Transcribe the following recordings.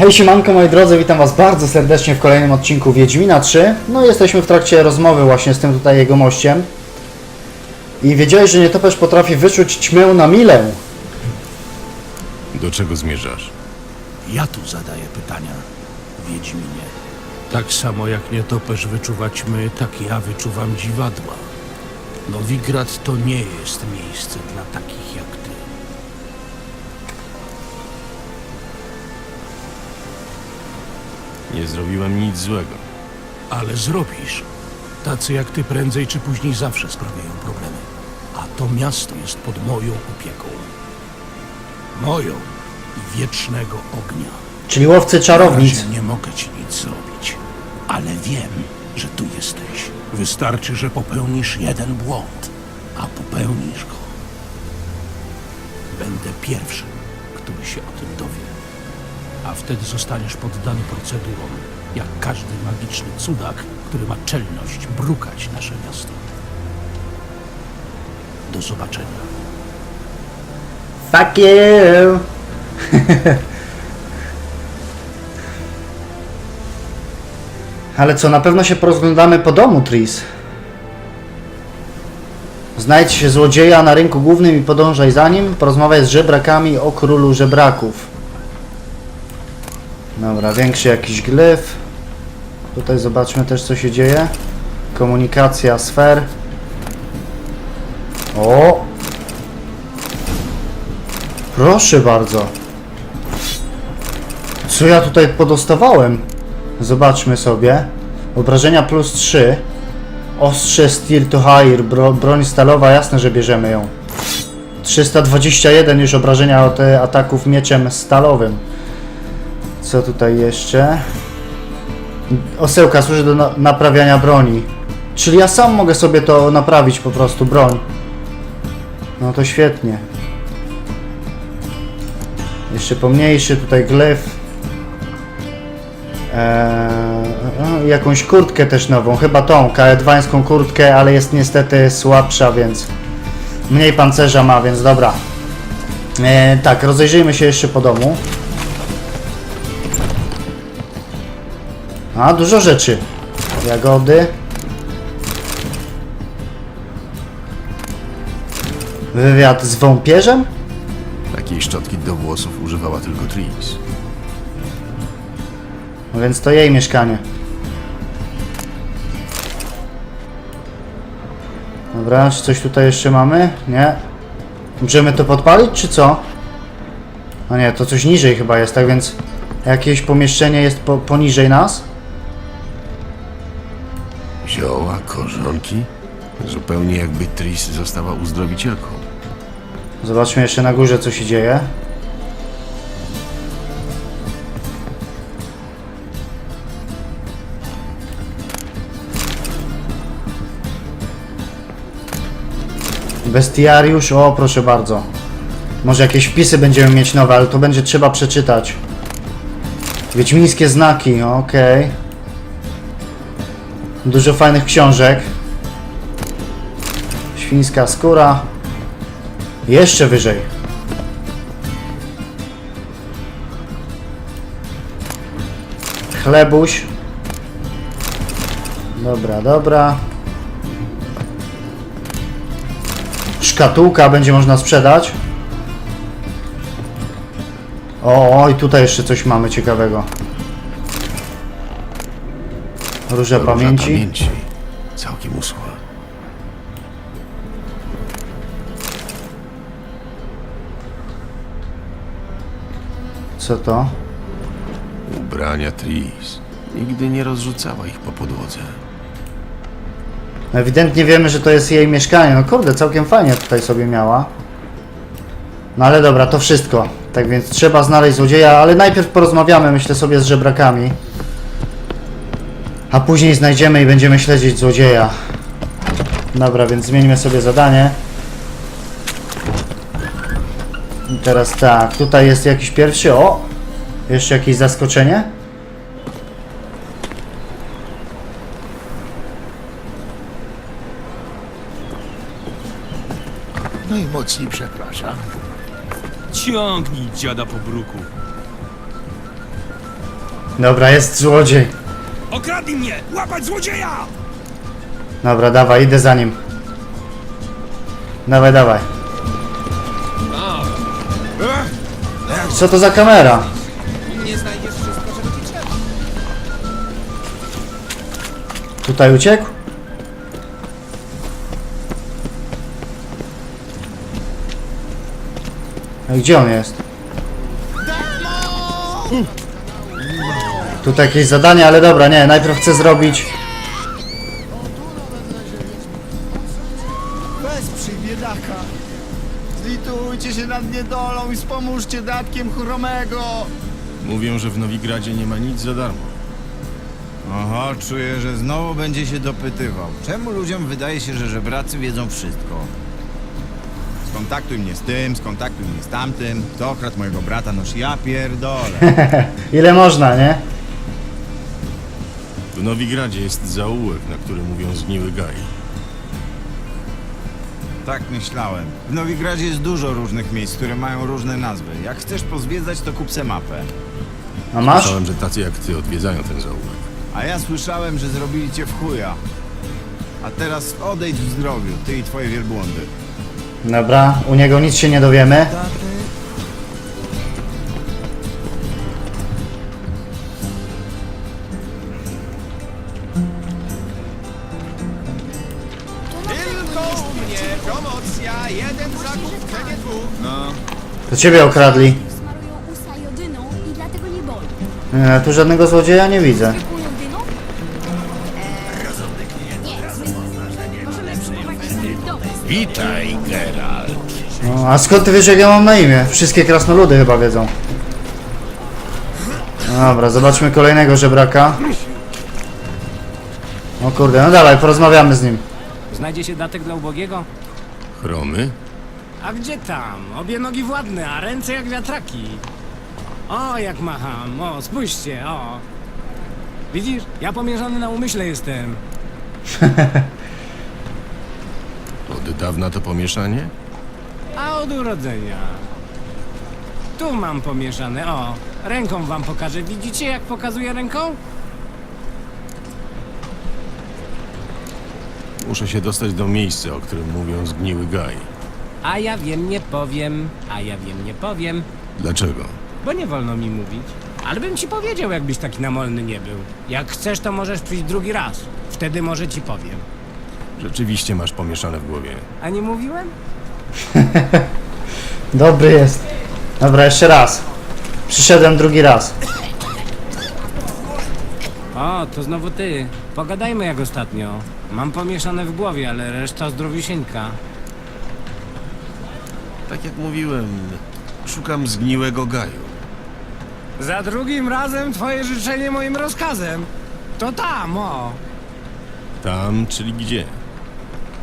Hej siemanko moi drodzy, witam was bardzo serdecznie w kolejnym odcinku Wiedźmina 3. No jesteśmy w trakcie rozmowy właśnie z tym tutaj jego mościem. I wiedziałeś, że nietoperz potrafi wyczuć ćmę na milę. Do czego zmierzasz? Ja tu zadaję pytania, Wiedźminie. Tak samo jak nietoperz wyczuwa ćmy, tak ja wyczuwam dziwadła. Nowigrad to nie jest miejsce dla takich jak Nie zrobiłem nic złego. Ale zrobisz. Tacy jak ty prędzej czy później zawsze sprawiają problemy. A to miasto jest pod moją opieką. Moją i wiecznego ognia. Czyli łowcy Na czarownic. razie nie mogę ci nic zrobić, ale wiem, że tu jesteś. Wystarczy, że popełnisz jeden błąd, a popełnisz go. Będę pierwszym, który się o tym dowie. A wtedy zostaniesz poddany procedurom, jak każdy magiczny cudak, który ma czelność brukać nasze miasto. Do zobaczenia. Fuck you! Ale co, na pewno się porozglądamy po domu, Tris. Znajdź złodzieja na rynku głównym i podążaj za nim. Porozmawiaj z żebrakami o królu żebraków. Dobra, większy jakiś glyf. Tutaj zobaczmy też co się dzieje. Komunikacja sfer. O! Proszę bardzo. Co ja tutaj podostawałem? Zobaczmy sobie. Obrażenia plus 3. Ostrze Steel to Hire. Bro, broń stalowa, jasne, że bierzemy ją. 321 już obrażenia od e, ataków mieczem stalowym. Co tutaj jeszcze? Osełka służy do na naprawiania broni. Czyli ja sam mogę sobie to naprawić po prostu, broń. No to świetnie. Jeszcze pomniejszy tutaj glyf. Eee, jakąś kurtkę też nową, chyba tą, kaedwańską kurtkę, ale jest niestety słabsza, więc mniej pancerza ma, więc dobra. Eee, tak, rozejrzyjmy się jeszcze po domu. A, dużo rzeczy. Jagody. Wywiad z wąpierzem? Takiej szczotki do włosów używała tylko Tris. No więc to jej mieszkanie. Dobra, czy coś tutaj jeszcze mamy? Nie. Możemy to podpalić, czy co? No nie, to coś niżej chyba jest, tak więc jakieś pomieszczenie jest po, poniżej nas. Korzonki? Zupełnie jakby Tris została uzdrowicielką. Zobaczmy jeszcze na górze, co się dzieje. Bestiariusz, o proszę bardzo. Może jakieś wpisy będziemy mieć nowe, ale to będzie trzeba przeczytać. Wiedźmińskie znaki, okej. Dużo fajnych książek. Świńska skóra. Jeszcze wyżej. Chlebuś. Dobra, dobra. Szkatułka będzie można sprzedać. O, i tutaj jeszcze coś mamy ciekawego. Róża pamięci. pamięci. Całkiem uschła. Co to? Ubrania Tris. Nigdy nie rozrzucała ich po podłodze. Ewidentnie wiemy, że to jest jej mieszkanie. No kurde, całkiem fajnie tutaj sobie miała. No ale dobra, to wszystko. Tak więc trzeba znaleźć złodzieja, ale najpierw porozmawiamy, myślę sobie, z żebrakami. A później znajdziemy i będziemy śledzić złodzieja. Dobra, więc zmieńmy sobie zadanie. I teraz tak, tutaj jest jakiś pierwszy. O! Jeszcze jakieś zaskoczenie? Najmocniej przepraszam. Ciągnij dziada po bruku. Dobra, jest złodziej. Okradli mnie! Łapać złodzieja! Dobra, dawaj, idę za nim. Dawaj, dawaj. Co to za kamera? Tutaj uciekł? A gdzie on jest? Tutaj jakieś zadanie, ale dobra, nie, najpierw chcę zrobić Wesprzyj biedaka. Zlitujcie się nad niedolą i wspomóżcie datkiem chromego. Mówią, że w Nowigradzie nie ma nic za darmo. Oho, czuję, że znowu będzie się dopytywał. Czemu ludziom wydaje się, że żebracy wiedzą wszystko? Skontaktuj mnie z tym, skontaktuj mnie z tamtym. Kto okradł mojego brata? Noż ja pierdolę. ile można, nie? W Nowigradzie jest zaułek, na którym mówią zgniły gai. tak myślałem. W Nowigradzie jest dużo różnych miejsc, które mają różne nazwy. Jak chcesz pozwiedzać, to kup se mapę. A masz? Słyszałem, że tacy jak ty odwiedzają ten zaułek. A ja słyszałem, że zrobili cię w chuja. A teraz odejdź w zdrowiu, ty i twoje wielbłądy. Dobra, u niego nic się nie dowiemy. Tylko promocja, jeden zakup w cenie dwóch. No, To ciebie okradli. Smarują usta jodyną i dlatego nie boli. E, tu żadnego złodzieja nie widzę. Dom. Witaj, Geralt. No, a skąd ty wiesz jak ja mam na imię? Wszystkie krasnoludy chyba wiedzą. Dobra, zobaczmy kolejnego żebraka. O kurde, no dawaj, porozmawiamy z nim. Znajdzie się datek dla ubogiego? Chromy? A gdzie tam? Obie nogi władne, a ręce jak wiatraki. O, jak macham. O, spójrzcie, o. Widzisz? Ja pomierzony na umyśle jestem. Od dawna to pomieszanie? A od urodzenia. Tu mam pomieszane, o. Ręką wam pokażę. Widzicie, jak pokazuję ręką? Muszę się dostać do miejsca, o którym mówią zgniły gai. A ja wiem, nie powiem. A ja wiem, nie powiem. Dlaczego? Bo nie wolno mi mówić. Ale bym ci powiedział, jakbyś taki namolny nie był. Jak chcesz, to możesz przyjść drugi raz. Wtedy może ci powiem. Rzeczywiście masz pomieszane w głowie. A nie mówiłem? Dobry jest. Dobra, jeszcze raz. Przyszedłem drugi raz. O, to znowu ty. Pogadajmy jak ostatnio. Mam pomieszane w głowie, ale reszta zdrowisieńka. Tak jak mówiłem, szukam zgniłego gaju. Za drugim razem twoje życzenie moim rozkazem. To tam, o. Tam, czyli gdzie?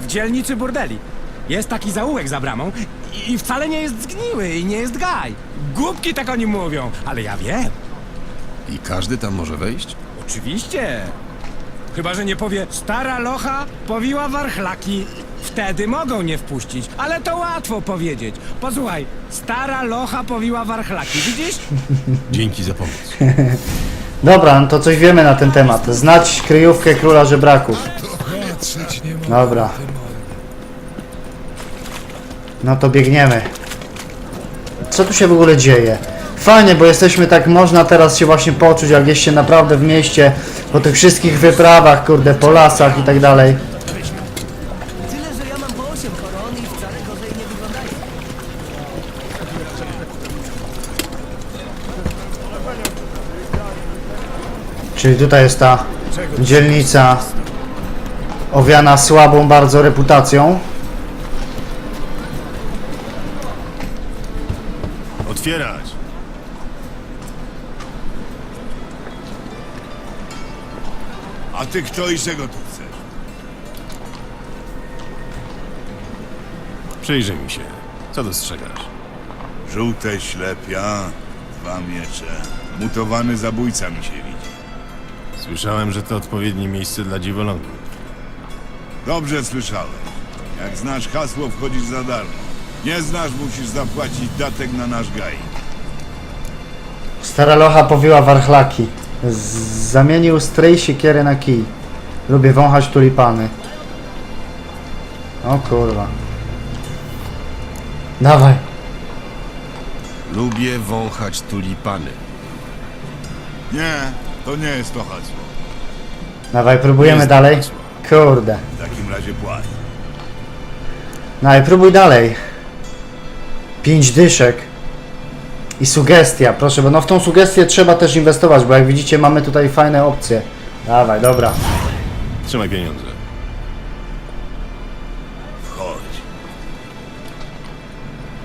W dzielnicy burdeli. Jest taki zaułek za bramą i wcale nie jest zgniły i nie jest gaj. Głupki tak o nim mówią, ale ja wiem. I każdy tam może wejść? Oczywiście. Chyba, że nie powie stara locha powiła warchlaki. Wtedy mogą nie wpuścić, ale to łatwo powiedzieć. Posłuchaj, stara locha powiła warchlaki, widzisz? Dzięki za pomoc. Dobra, no to coś wiemy na ten temat. Znać kryjówkę króla żebraków. Dobra. No to biegniemy. Co tu się w ogóle dzieje? Fajnie, bo jesteśmy tak, można teraz się właśnie poczuć, jak jest się naprawdę w mieście, po tych wszystkich wyprawach, kurde, po lasach i tak dalej. Tyle, że ja mam po 8 koron i wcale gorzej nie wyglądają. Czyli tutaj jest ta dzielnica owiana słabą bardzo reputacją. Otwierać! Ty kto i czego tu chcesz? Przyjrzyj mi się. Co dostrzegasz? Żółte ślepia, dwa miecze. Mutowany zabójca mi się widzi. Słyszałem, że to odpowiednie miejsce dla dziwolągów. Dobrze słyszałem. Jak znasz hasło, wchodzisz za darmo. Nie znasz, musisz zapłacić datek na nasz gaj. Stara locha powiła warchlaki. Zamienił stryj siekierę na kij. Lubię wąchać tulipany. O kurwa. Dawaj. Lubię wąchać tulipany. Nie, to nie jest to hasło. Dawaj, próbujemy Jest dalej. hasło. Kurde. W takim razie płać. Dawaj, próbuj dalej. Pięć dyszek. I sugestia, proszę, bo no w tą sugestię trzeba też inwestować, bo jak widzicie mamy tutaj fajne opcje. Dawaj, dobra. Trzymaj pieniądze. Wchodź.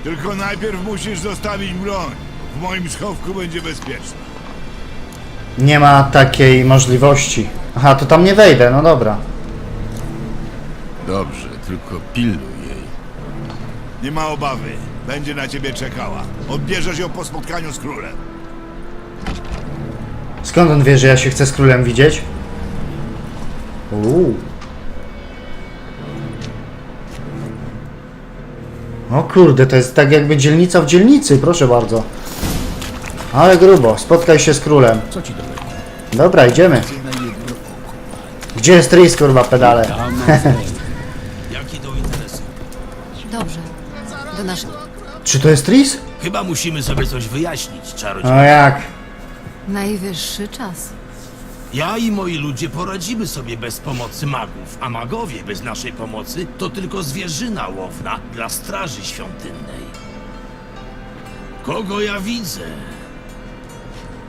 Tylko najpierw musisz zostawić broń. W moim schowku będzie bezpieczna. Nie ma takiej możliwości. Aha, to tam nie wejdę, no dobra. Dobrze, tylko pilnuj jej. Nie ma obawy. Będzie na ciebie czekała. Odbierzesz ją po spotkaniu z królem. Skąd on wie, że ja się chcę z królem widzieć? Uuu. O kurde, to jest tak jakby dzielnica w dzielnicy, proszę bardzo. Ale grubo, spotkaj się z królem. Co ci daleko? Dobra, idziemy. Gdzie jest Tris, kurwa, pedale? Czy to jest Tris? Chyba musimy sobie coś wyjaśnić, czarodziej. No jak? Najwyższy czas. Ja i moi ludzie poradzimy sobie bez pomocy magów, a magowie bez naszej pomocy to tylko zwierzyna łowna dla straży świątynnej. Kogo ja widzę?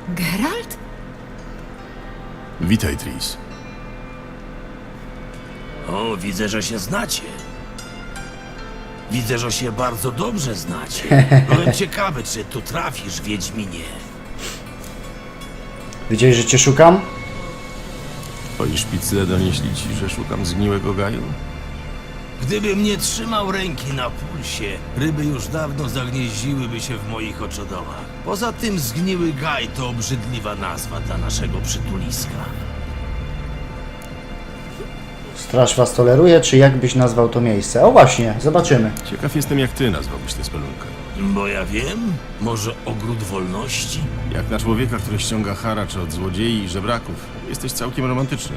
Geralt? Witaj, Tris. O, widzę, że się znacie. Widzę, że się bardzo dobrze znacie. Byłem ciekawy, czy tu trafisz, Wiedźminie. Widziałeś, że cię szukam? Twoi szpicle donieśli ci, że szukam zgniłego gaju? Gdybym nie trzymał ręki na pulsie, ryby już dawno zagnieździłyby się w moich oczodołach. Poza tym zgniły gaj to obrzydliwa nazwa dla naszego przytuliska. Straż was toleruje, czy jak byś nazwał to miejsce? O właśnie, zobaczymy. Ciekaw jestem, jak ty nazwałbyś tę spelunkę. Bo ja wiem, może ogród wolności? Jak na człowieka, który ściąga haracz od złodziei i żebraków, jesteś całkiem romantyczny.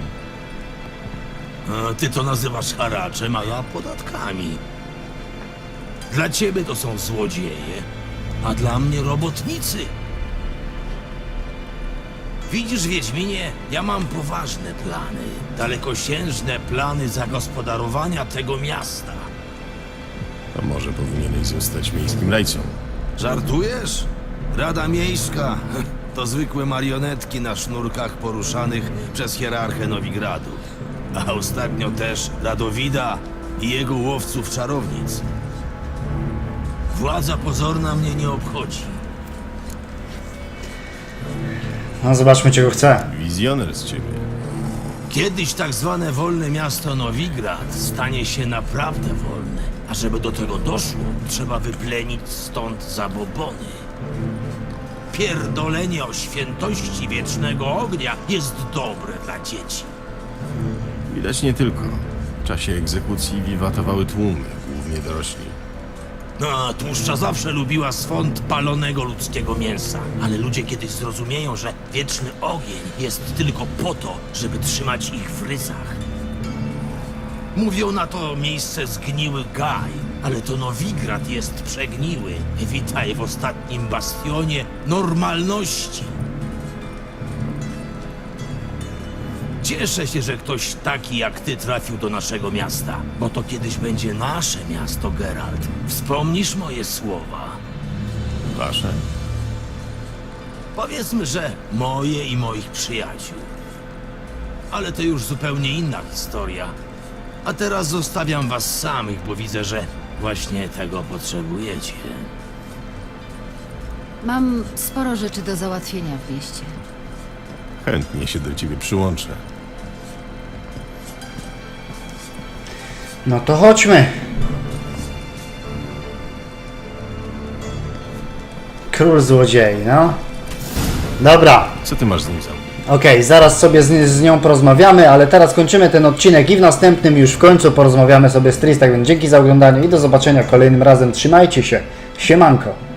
A ty to nazywasz haraczem, a ja podatkami. Dla ciebie to są złodzieje, a dla mnie robotnicy. Widzisz, Wiedźminie, ja mam poważne plany, dalekosiężne plany zagospodarowania tego miasta. To może powinieneś zostać miejskim rajcą. Żartujesz? Rada Miejska to zwykłe marionetki na sznurkach poruszanych przez hierarchę Nowigradu. A ostatnio też Radowida i jego łowców czarownic. Władza pozorna mnie nie obchodzi. No zobaczmy, czego chce. Wizjoner z ciebie. Kiedyś tak zwane wolne miasto Nowigrad stanie się naprawdę wolne. A żeby do tego doszło, trzeba wyplenić stąd zabobony. Pierdolenie o świętości wiecznego ognia jest dobre dla dzieci. Widać nie tylko. W czasie egzekucji wiwatowały tłumy, głównie dorośli. A tłuszcza zawsze lubiła swąd palonego ludzkiego mięsa. Ale ludzie kiedyś zrozumieją, że wieczny ogień jest tylko po to, żeby trzymać ich w ryzach. Mówią na to miejsce zgniły gaj, ale to Nowigrad jest przegniły. Witaj w ostatnim bastionie normalności. Cieszę się, że ktoś taki jak ty trafił do naszego miasta, bo to kiedyś będzie nasze miasto, Geralt. Wspomnisz moje słowa? Wasze? Powiedzmy, że moje i moich przyjaciół. Ale to już zupełnie inna historia. A teraz zostawiam was samych, bo widzę, że właśnie tego potrzebujecie. Mam sporo rzeczy do załatwienia w mieście. Chętnie się do ciebie przyłączę. No to chodźmy. Król złodziei, no. Dobra, Co ty masz z nim zamówić? okej, zaraz sobie z, z nią porozmawiamy, ale teraz kończymy ten odcinek i w następnym już w końcu porozmawiamy sobie z Tris, tak więc dzięki za oglądanie i do zobaczenia kolejnym razem. Trzymajcie się. Siemanko.